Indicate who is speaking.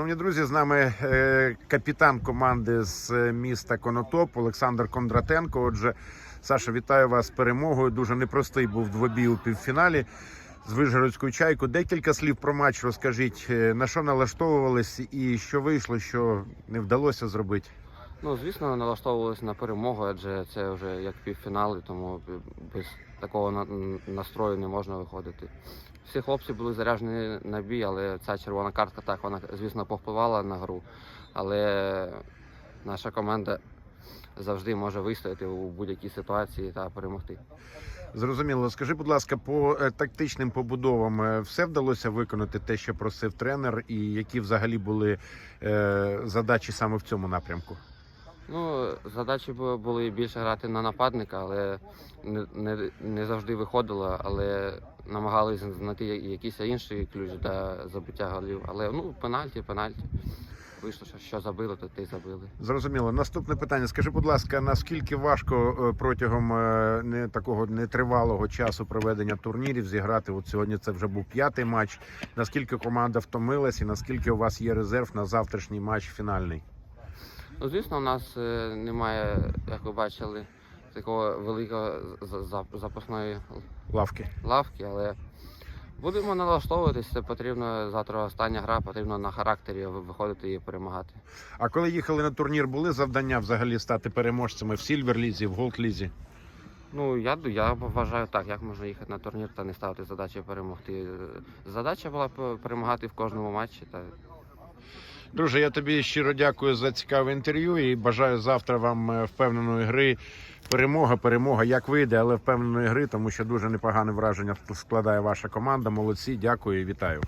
Speaker 1: Шановні друзі, з нами е, капітан команди з е, міста Конотоп Олександр Кондратенко. Отже, Саша, вітаю вас з перемогою. Дуже непростий був двобій у півфіналі з Вижгородською чайку. Декілька слів про матч розкажіть, е, на що налаштовувались і що вийшло, що не вдалося зробити.
Speaker 2: Ну, звісно, налаштовувалися на перемогу, адже це вже як півфінали, тому без такого на- настрою не можна виходити. Всі хлопці були заряджені на бій, але ця червона картка так вона, звісно, повпливала на гру. Але наша команда завжди може вистояти у будь-якій ситуації та перемогти.
Speaker 1: Зрозуміло, скажи, будь ласка, по е, тактичним побудовам е, все вдалося виконати те, що просив тренер, і які взагалі були е, задачі саме в цьому напрямку?
Speaker 2: Ну, задачі бу- були більше грати на нападника, але не, не, завжди виходило, але намагалися знайти якийсь інший ключ для забиття голів. Але ну, пенальті, пенальті. Вийшло, що, що забили, то ти забили.
Speaker 1: Зрозуміло. Наступне питання. Скажи, будь ласка, наскільки важко е, протягом е, не такого нетривалого часу проведення турнірів зіграти? От сьогодні це вже був п'ятий матч. Наскільки команда втомилась, і наскільки у вас є резерв на завтрашній матч фінальний?
Speaker 2: Ну, звісно, у нас е, немає, як ви бачили, такого великого за- за- запасної
Speaker 1: Лавки.
Speaker 2: лавки, але будемо налаштовуватися. Це потрібно завтра остання гра, потрібно на характері виходити і перемагати.
Speaker 1: А коли їхали на турнір, були завдання взагалі стати переможцями в Сільвер-лізі, в Голд-лізі?
Speaker 2: Ну, я, я вважаю так, як можна їхати на турнір та не ставити задачі перемогти. Задача була перемагати в кожному матчі. Та
Speaker 1: Друже, я тобі щиро дякую за цікаве інтерв'ю і бажаю завтра вам е, впевненої гри. Перемога, перемога, як вийде, але впевненої гри, тому що дуже непогане враження складає ваша команда. Молодці, дякую і вітаю.